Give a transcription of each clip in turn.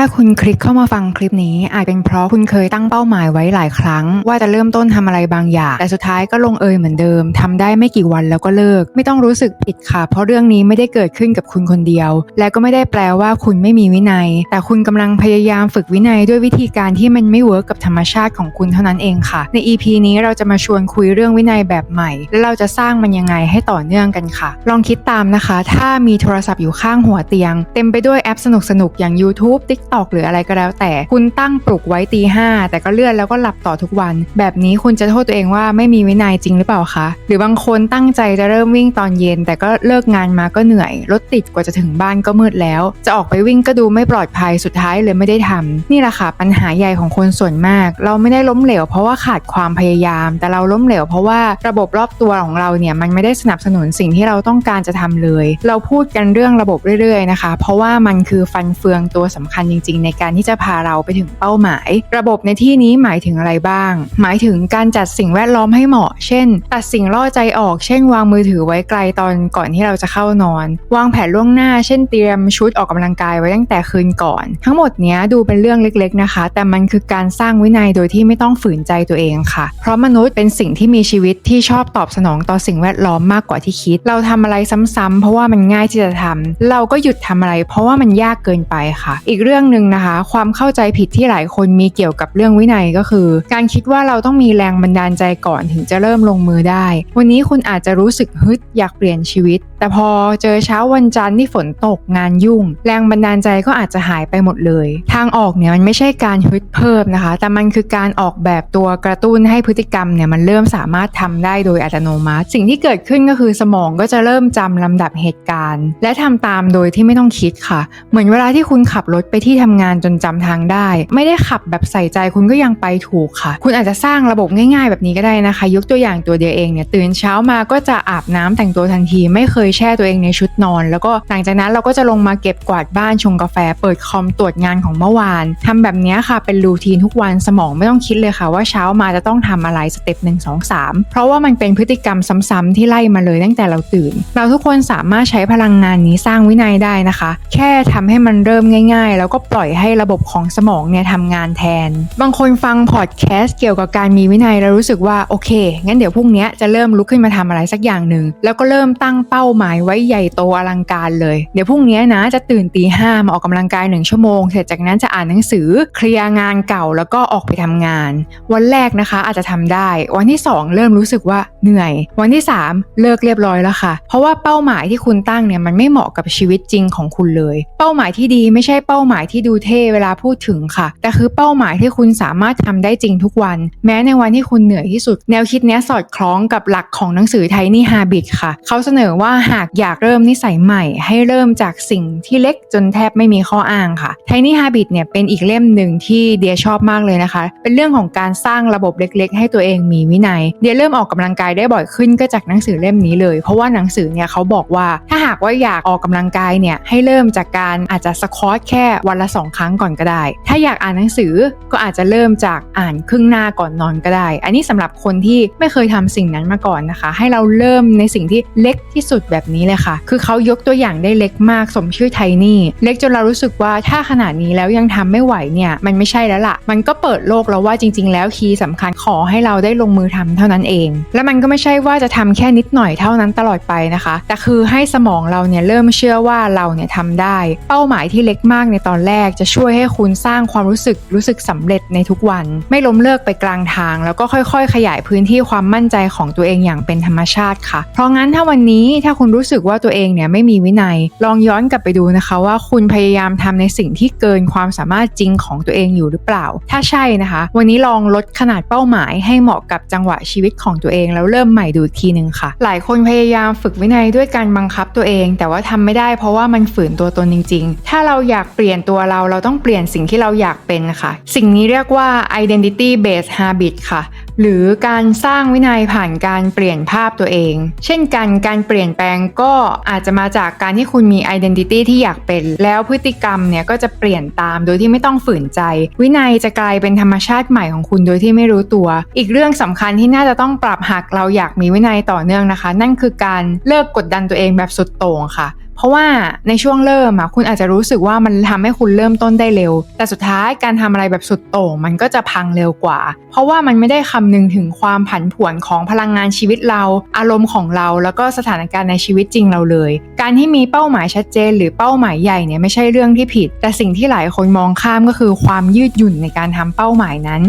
ถ้าคุณคลิกเข้ามาฟังคลิปนี้ อาจเป็นเพราะคุณเคยตั้งเป้าหมายไว้หลายครั้ง ว่าจะเริ่มต้นทำอะไรบางอย่าง แต่สุดท้ายก็ลงเอยเหมือนเดิมทำได้ไม่กี่วันแล้วก็เลิก ไม่ต้องรู้สึกผิดค่ะ เพราะเรื่องนี้ไม่ได้เกิดขึ้นกับคุณคนเดียว และก็ไม่ได้แปลว่าคุณไม่มีวินัย แต่คุณกำลังพยายามฝึกวินัยด้วยวิธีการที่มันไม่เวิร์กกับธรรมชาติของคุณเท่านั้นเองค่ะ ใน EP นี้เราจะมาชวนคุยเรื่องวินัยแบบใหม่ และเราจะสร้างมันยังไงให้ต่อเนื่องกันค่ะ ลองคิดตามนะคะ ถ้ามีโทรศัพท์อยู่ข้างหัวเตียง เต็มไปด้วยแอปสนุกๆอย่าง YouTube t o k หรืออะไรก็แล้ว แต่คุณตั้งปลุกไว้ตีห้าแต่ก็เลื่อนแล้วก็หลับต่อทุกวัน แบบนี้คุณจะโทษตัวเองว่าไม่มีวินัยจริงหรือเปล่าคะหรือบางคนตั้งใจจะเริ่มวิ่งตอนเย็น แต่ก็เลิกงานมาก็เหนื่อยรถติดกว่าจะถึงบ้านก็มืดแล้ว จะออกไปวิ่งก็ดูไม่ปลอดภัยสุดท้ายเลยไม่ได้ทำนี่แหละค่ะปัญหาใหญ่ของคนส่วนมาก เราไม่ได้ล้มเหลว เพราะว่าขาดความพยายาม แต่เราล้มเหลว เพราะว่าระบบรอบตัวของเราเนี่ยมันไม่ได้สนับสนุนสิ่งที่เราต้องการจะทำเลย เราพูดกันเรื่องระบบเรื่อยๆนะคะ เพราะว่ามันคือฟันเฟืองตัวสำคัญจริง ๆ ในการที่จะพาเราไปถึงเป้าหมาย ระบบในที่นี้หมายถึงอะไรบ้าง หมายถึงการจัดสิ่งแวดล้อมให้เหมาะ เช่น ตัดสิ่งล่อใจออก เช่น วางมือถือไว้ไกลตอนก่อนที่เราจะเข้านอน วางแผนล่วงหน้า เช่น เตรียมชุดออกกำลังกายไว้ตั้งแต่คืนก่อน ทั้งหมดนี้ดูเป็นเรื่องเล็ก ๆ นะคะ แต่มันคือการสร้างวินัยโดยที่ไม่ต้องฝืนใจตัวเองค่ะ เพราะมนุษย์เป็นสิ่งที่มีชีวิตที่ชอบตอบสนองต่อสิ่งแวดล้อมมากกว่าที่คิด เราทำอะไรซ้ำๆเพราะว่ามันง่ายที่จะทำเราก็หยุดทำอะไร เพราะว่ามันยากเกินไปค่ะ อีกเรื่องหนึ่งนะคะ ความเข้าใจผิดที่หลายคนมีเกี่ยวกับเรื่องวินัยก็คือ การคิดว่าเราต้องมีแรงบันดาลใจก่อนถึงจะเริ่มลงมือได้ วันนี้คุณอาจจะรู้สึกฮึดอยากเปลี่ยนชีวิต แต่พอเจอเช้าวันจันทร์ที่ฝนตกงานยุ่ง แรงบันดาลใจก็อาจจะหายไปหมดเลย ทางออกเนี่ยมันไม่ใช่การฮึดเพิ่มนะคะ แต่มันคือการออกแบบตัวกระตุ้นให้พฤติกรรมเนี่ยมันเริ่มสามารถทำได้โดยอัตโนมัติ สิ่งที่เกิดขึ้นก็คือสมองก็จะเริ่มจำลำดับเหตุการณ์ และทำตามโดยที่ไม่ต้องคิดค่ะ เหมือนเวลาที่คุณขับรถไปที่ทำงานจนจำทางได้ ไม่ได้ขับแบบใส่ใจคุณก็ยังไปถูกค่ะ คุณอาจจะสร้างระบบง่าย ๆ แบบนี้ก็ได้นะคะ ยกตัวอย่างตัวเดียวเองเนี่ยตื่นเช้ามาก็จะอาบน้ำแต่งตัวทันที ไม่เคยแช่ตัวเองในชุดนอน แล้วก็หลังจากนั้นเราก็จะลงมาเก็บกวาดบ้านชงกาแฟ เปิดคอมตรวจงานของเมื่อวานทำแบบนี้ค่ะเป็นรูทีนทุกวันสมองไม่ต้องคิดเลยค่ะ ว่าเช้ามาจะต้องทำอะไรสเต็ปหนึ่งสองสามเพราะว่ามันเป็นพฤติกรรมซ้ำๆที่ไล่มาเลยตั้งแต่เราตื่น เราทุกคนสามารถใช้พลังงานนี้สร้างวินัยได้นะคะ แค่ทำให้มันเริ่มง่าย ๆ แล้วก็ปล่อยให้ระบบของสมองเนี่ยทำงานแทน บางคนฟังพอดแคสต์เกี่ยวกับการมีวินัยแล้วรู้สึกว่าโอเค งั้นเดี๋ยวพรุ่งนี้จะเริ่มลุกขึ้นมาทำอะไรสักอย่างหนึ่งแล้วก็เริ่มตั้งเป้าหมายไว้ใหญ่โตอลังการเลย เดี๋ยวพรุ่งนี้นะจะตื่นตีห้ามาออกกำลังกายหนึ่งชั่วโมง เสร็จจากนั้นจะอ่านหนังสือเคลียร์งานเก่าแล้วก็ออกไปทำงาน วันแรกนะคะอาจจะทำได้ วันที่ 2 เริ่มรู้สึกว่าเหนื่อย วันที่ 3 เลิกเรียบร้อยแล้วค่ะ เพราะว่าเป้าหมายที่คุณตั้งเนี่ยมันไม่เหมาะกับชีวิตจริงของคุณเลย เป้าหมายที่ดีไม่ใช่เป้าหมายที่ดูเท่เวลาพูดถึงค่ะ แต่คือเป้าหมายที่คุณสามารถทำได้จริงทุกวัน แม้ในวันที่คุณเหนื่อยที่สุด แนวคิดนี้สอดคล้องกับหลักของหนังสือ Tiny Habit ค่ะ เขาเสนอว่าหากอยากเริ่มนิสัยใหม่ ให้เริ่มจากสิ่งที่เล็กจนแทบไม่มีข้ออ้างค่ะ Tiny Habit เนี่ยเป็นอีกเล่มหนึ่งที่เดียชอบมากเลยนะคะ เป็นเรื่องของการสร้างระบบเล็ก ๆ ให้ตัวเองมีวินัย เดียเริ่มออกกำลังกายได้บ่อยขึ้นก็จากหนังสือเล่มนี้เลย เพราะว่าหนังสือเนี่ยเขาบอกว่า ถ้าหากว่าอยากออกกำลังกายเนี่ยให้เริ่มจากการอาจจะสควอตแค่วันละสองครั้งก่อนก็ได้ ถ้าอยากอ่านหนังสือก็อาจจะเริ่มจากอ่านครึ่งหน้าก่อนนอนก็ได้ อันนี้สำหรับคนที่ไม่เคยทำสิ่งนั้นมาก่อนนะคะ ให้เราเริ่มในสิ่งที่เล็กที่สุดแบบนี้เลยค่ะ คือเขายกตัวอย่างได้เล็กมากสมชื่อไทนี่เล็กจนเรารู้สึกว่าถ้าขนาดนี้แล้วยังทำไม่ไหวเนี่ยมันไม่ใช่แล้วล่ะ มันก็เปิดโลกแล้วว่าจริง ๆ แล้วคีย์สำคัญขอให้เราได้ลงมือทำเท่านั้นเอง และมันก็ไม่ใช่ว่าจะทำแค่นิดหน่อยเท่านั้นตลอดไปนะคะ แต่คือให้สมองเราเนี่ยเริ่มเชื่อว่าเราเนี่ยทำได้ เป้าหมายที่เล็กมากในตอนแรกจะช่วยให้คุณสร้างความรู้สึกรู้สึกสำเร็จในทุกวัน ไม่ล้มเลิกไปกลางทาง แล้วก็ค่อยๆ ขยายพื้นที่ความมั่นใจของตัวเองอย่างเป็นธรรมชาติค่ะ เพราะงั้นถ้าวันนี้ถ้าคุณรู้สึกว่าตัวเองเนี่ยไม่มีวินัย ลองย้อนกลับไปดูนะคะ ว่าคุณพยายามทำในสิ่งที่เกินความสามารถจริงของตัวเองอยู่หรือเปล่า ถ้าใช่นะคะ วันนี้ลองลดขนาดเป้าหมาย ให้เหมาะกับจังหวะชีวิตของตัวเอง แล้วเริ่มใหม่ดูทีหนึ่งค่ะ หลายคนพยายามฝึกวินัยด้วยการบังคับตัวเอง แต่ว่าทำไม่ได้เพราะว่ามันฝืนตัวตนจริง ๆ ถ้าเราอยากเปลี่ยนตัวตัวเราเราต้องเปลี่ยนสิ่งที่เราอยากเป็นค่ะ สิ่งนี้เรียกว่า identity based habit ค่ะ หรือการสร้างวินัยผ่านการเปลี่ยนภาพตัวเอง เช่นกันการเปลี่ยนแปลงก็อาจจะมาจากการที่คุณมี identity ที่อยากเป็น แล้วพฤติกรรมเนี่ยก็จะเปลี่ยนตามโดยที่ไม่ต้องฝืนใจ วินัยจะกลายเป็นธรรมชาติใหม่ของคุณโดยที่ไม่รู้ตัว อีกเรื่องสำคัญที่น่าจะต้องปรับหากเราอยากมีวินัยต่อเนื่องนะคะ นั่นคือการเลิกกดดันตัวเองแบบสุดโต่งค่ะ เพราะว่าในช่วงเริ่มอะคุณอาจจะรู้สึกว่ามันทำให้คุณเริ่มต้นได้เร็ว แต่สุดท้ายการทำอะไรแบบสุดโต่งมันก็จะพังเร็วกว่า เพราะว่ามันไม่ได้คำนึงถึงความผันผวนของพลังงานชีวิตเรา อารมณ์ของเราแล้วก็สถานการณ์ในชีวิตจริงเราเลย การที่มีเป้าหมายชัดเจน หรือเป้าหมายใหญ่เนี่ยไม่ใช่เรื่องที่ผิด แต่สิ่งที่หลายคนมองข้ามก็คือความยืดหยุ่นในการทำเป้าหมายนั้น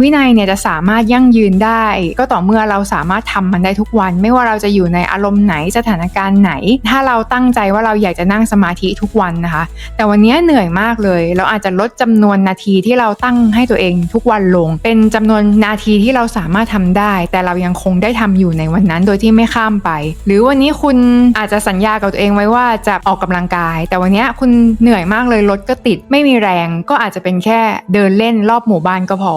วินัยเนี่ยจะสามารถยั่งยืนได้ ก็ต่อเมื่อเราสามารถทำมันได้ทุกวัน ไม่ว่าเราจะอยู่ในอารมณ์ไหนสถานการณ์ไหน ถ้าเราตั้งใจว่าเราอยากจะนั่งสมาธิทุกวันนะคะ แต่วันนี้เหนื่อยมากเลย เราอาจจะลดจำนวนนาทีที่เราตั้งให้ตัวเองทุกวันลง เป็นจำนวนนาทีที่เราสามารถทำได้ แต่เรายังคงได้ทำอยู่ในวันนั้นโดยที่ไม่ข้ามไป หรือวันนี้คุณอาจจะสัญญากับตัวเองไว้ว่าจะออกกำลังกาย แต่วันนี้คุณเหนื่อยมากเลยรถก็ติดไม่มีแรงก็อาจจะเป็นแค่เดินเล่นรอบหมู่บ้านก็พอ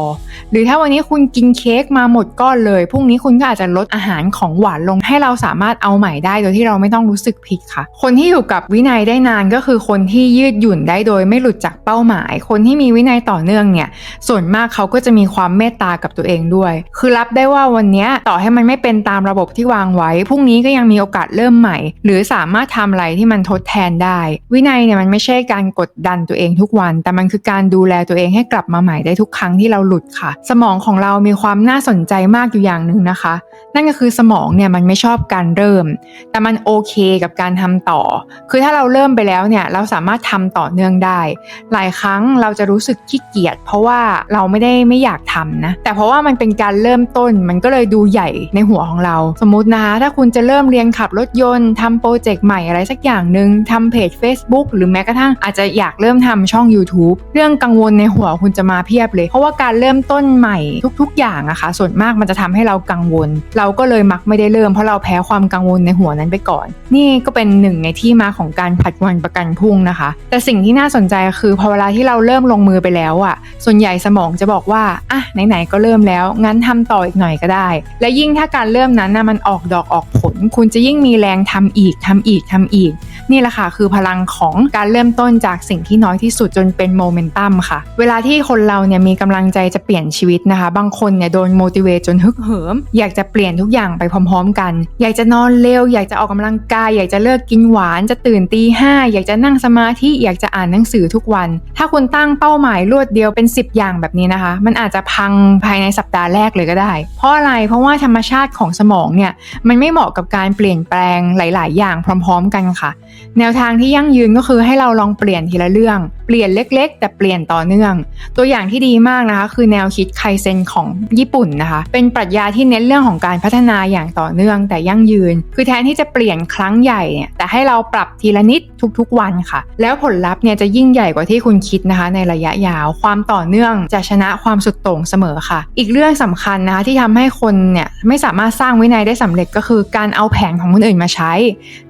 หรือถ้าวันนี้คุณกินเค้กมาหมดก้อนเลยพรุ่งนี้คุณก็อาจจะลดอาหารของหวานลงให้เราสามารถเอาใหม่ได้โดยที่เราไม่ต้องรู้สึกผิดค่ะ คนที่อยู่กับวินัยได้นานก็คือคนที่ยืดหยุ่นได้โดยไม่หลุดจากเป้าหมาย คนที่มีวินัยต่อเนื่องเนี่ยส่วนมากเขาก็จะมีความเมตตากับตัวเองด้วย คือรับได้ว่าวันนี้ต่อให้มันไม่เป็นตามระบบที่วางไว้พรุ่งนี้ก็ยังมีโอกาสเริ่มใหม่ หรือสามารถทำอะไรที่มันทดแทนได้ วินัยเนี่ยมันไม่ใช่การกดดันตัวเองทุกวัน แต่มันคือการดูแลตัวเองให้กลับมาใหม่ได้ทุกครั้งที่เราหลุดค่ะ สมองของเรามีความน่าสนใจมากอยู่อย่างหนึ่งนะคะ นั่นก็คือสมองเนี่ยมันไม่ชอบการเริ่ม แต่มันโอเคกับการทำต่อคือถ้าเราเริ่มไปแล้วเนี่ยเราสามารถทำต่อเนื่องได้ หลายครั้งเราจะรู้สึกขี้เกียจเพราะว่าเราไม่ได้ไม่อยากทำนะแต่เพราะว่ามันเป็นการเริ่มต้นมันก็เลยดูใหญ่ในหัวของเรา สมมตินะคะถ้าคุณจะเริ่มเรียนขับรถยนต์ทำโปรเจกต์ใหม่อะไรสักอย่างหนึ่งทำเพจ Facebook หรือแม้กระทั่งอาจจะอยากเริ่มทำช่อง YouTube เรื่องกังวลในหัวคุณจะมาเพียบเลย เพราะว่าการเริ่มต้นใหม่ทุก ๆ อย่างอะคะส่วนมากมันจะทำให้เรากังวล เราก็เลยมักไม่ได้เริ่มเพราะเราแพ้ความกังวลในหัวนั้นไปก่อน นี่ก็เป็นหนึ่งในที่มาของการผัดวันประกันพรุ่งนะคะ แต่สิ่งที่น่าสนใจคือพอเวลาที่เราเริ่มลงมือไปแล้วอะส่วนใหญ่สมองจะบอกว่าอะไหนๆก็เริ่มแล้ว งั้นทำต่ออีกหน่อยก็ได้ และยิ่งถ้าการเริ่มนั้นนะมันออกดอกออกผล คุณจะยิ่งมีแรงทำอีกทำอีกทำอีก นี่แหละค่ะคือพลังของการเริ่มต้นจากสิ่งที่น้อยที่สุดจนเป็นโมเมนตัมค่ะ เวลาที่คนเราเนี่ยมีกำลังใจจะเปลี่ยนชีวิตนะคะ บางคนเนี่ยโดนโมดิเวตจนฮึกเหิม อยากจะเปลี่ยนทุกอย่างไปพร้อม ๆ กัน อยากจะนอนเร็ว อยากจะออกกำลังกาย อยากจะเลิกกินหวานจะตื่นตีห้าอยากจะนั่งสมาธิอยากจะอ่านหนังสือทุกวัน ถ้าคุณตั้งเป้าหมายรวดเดียวเป็น 10 อย่างแบบนี้นะคะ มันอาจจะพังภายในสัปดาห์แรกเลยก็ได้ เพราะอะไรเพราะว่าธรรมชาติของสมองเนี่ยมันไม่เหมาะกับการเปลี่ยนแปลงหลาย ๆ อย่างพร้อม ๆ กันค่ะ แนวทางที่ยั่งยืนก็คือให้เราลองเปลี่ยนทีละเรื่อง เปลี่ยนเล็ก ๆ แต่เปลี่ยนต่อเนื่อง ตัวอย่างที่ดีมากนะคะ คือแนวคิดไคเซนของญี่ปุ่นนะคะ เป็นปรัชญาที่เน้นเรื่องของการพัฒนาอย่างต่อเนื่องแต่ยั่งยืน คือแทนที่จะเปลี่ยนครั้งใหญ่เนี่ยแต่ให้เราปรับทีละนิดทุกๆวันค่ะ แล้วผลลัพธ์เนี่ยจะยิ่งใหญ่กว่าที่คุณคิดนะคะ ในระยะยาวความต่อเนื่องจะชนะความสุดโต่งเสมอค่ะ อีกเรื่องสำคัญนะคะที่ทำให้คนเนี่ยไม่สามารถสร้างวินัยได้สำเร็จก็คือการเอาแผนของคนอื่นมาใช้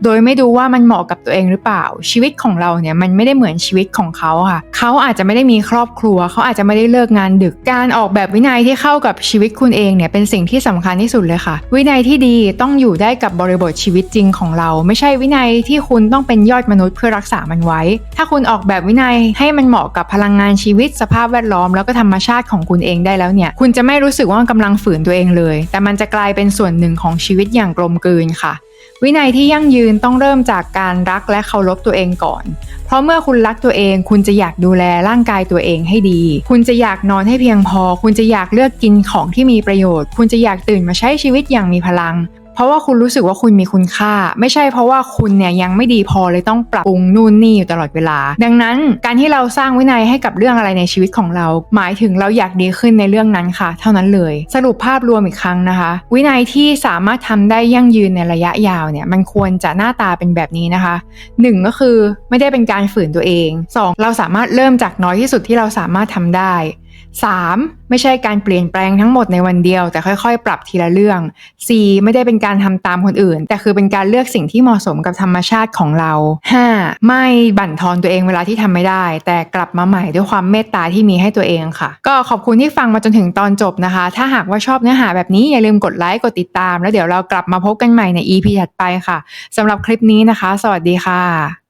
โดยไม่ดูว่ามันเหมาะกับตัวเองหรือเปล่า ชีวิตของเราเนี่ยมันไม่ได้เหมือนชีวิตของเขาค่ะ เขาอาจจะไม่ได้มีครอบครัว เขาอาจจะไม่ได้เลิกงานดึกการออกแบบวินัยที่เข้ากับชีวิตคุณเองเนี่ยเป็นสิ่งที่สำคัญที่สุดเลยค่ะ วินัยที่ดีต้องอยู่ได้กับบริบทชีวิตจริงของเรา ไม่ใช่วินัยที่คุณต้องเป็นยอดมนุษย์เพื่อรักษามันไว้ ถ้าคุณออกแบบวินัยให้มันเหมาะกับพลังงานชีวิตสภาพแวดล้อมแล้วก็ธรรมชาติของคุณเองได้แล้วเนี่ย คุณจะไม่รู้สึกว่ามันกำลังฝืนตัวเองเลย แต่มันจะกลายเป็นส่วนหนึ่งของชีวิตอย่างกลมกลืนค่ะวินัยที่ยั่งยืนต้องเริ่มจากการรักและเคารพตัวเองก่อน เพราะเมื่อคุณรักตัวเอง คุณจะอยากดูแลร่างกายตัวเองให้ดี คุณจะอยากนอนให้เพียงพอ คุณจะอยากเลือกกินของที่มีประโยชน์ คุณจะอยากตื่นมาใช้ชีวิตอย่างมีพลัง เพราะว่าคุณรู้สึกว่าคุณมีคุณค่า ไม่ใช่เพราะว่าคุณเนี่ยยังไม่ดีพอเลยต้องปรับปรุงนู่นนี่อยู่ตลอดเวลา ดังนั้นการที่เราสร้างวินัยให้กับเรื่องอะไรในชีวิตของเรา หมายถึงเราอยากดีขึ้นในเรื่องนั้นค่ะ เท่านั้นเลย สรุปภาพรวมอีกครั้งนะคะ วินัยที่สามารถทำได้ยั่งยืนในระยะยาวเนี่ยมันควรจะหน้าตาเป็นแบบนี้นะคะหนึ่งก็คือไม่ได้เป็นการฝืนตัวเองสองเราสามารถเริ่มจากน้อยที่สุดที่เราสามารถทำได้ 3. ไม่ใช่การเปลี่ยนแปลงทั้งหมดในวันเดียว แต่ค่อยๆ ปรับทีละเรื่อง 4. ไม่ได้เป็นการทำตามคนอื่น แต่คือเป็นการเลือกสิ่งที่เหมาะสมกับธรรมชาติของเรา 5. ไม่บั่นทอนตัวเองเวลาที่ทำไม่ได้ แต่กลับมาใหม่ด้วยความเมตตาที่มีให้ตัวเองค่ะ ก็ขอบคุณที่ฟังมาจนถึงตอนจบนะคะ ถ้าหากว่าชอบเนื้อหาแบบนี้อย่าลืมกดไลค์กดติดตาม แล้วเดี๋ยวเรากลับมาพบกันใหม่ใน EP ถัดไปค่ะสำหรับคลิปนี้นะคะ สวัสดีค่ะ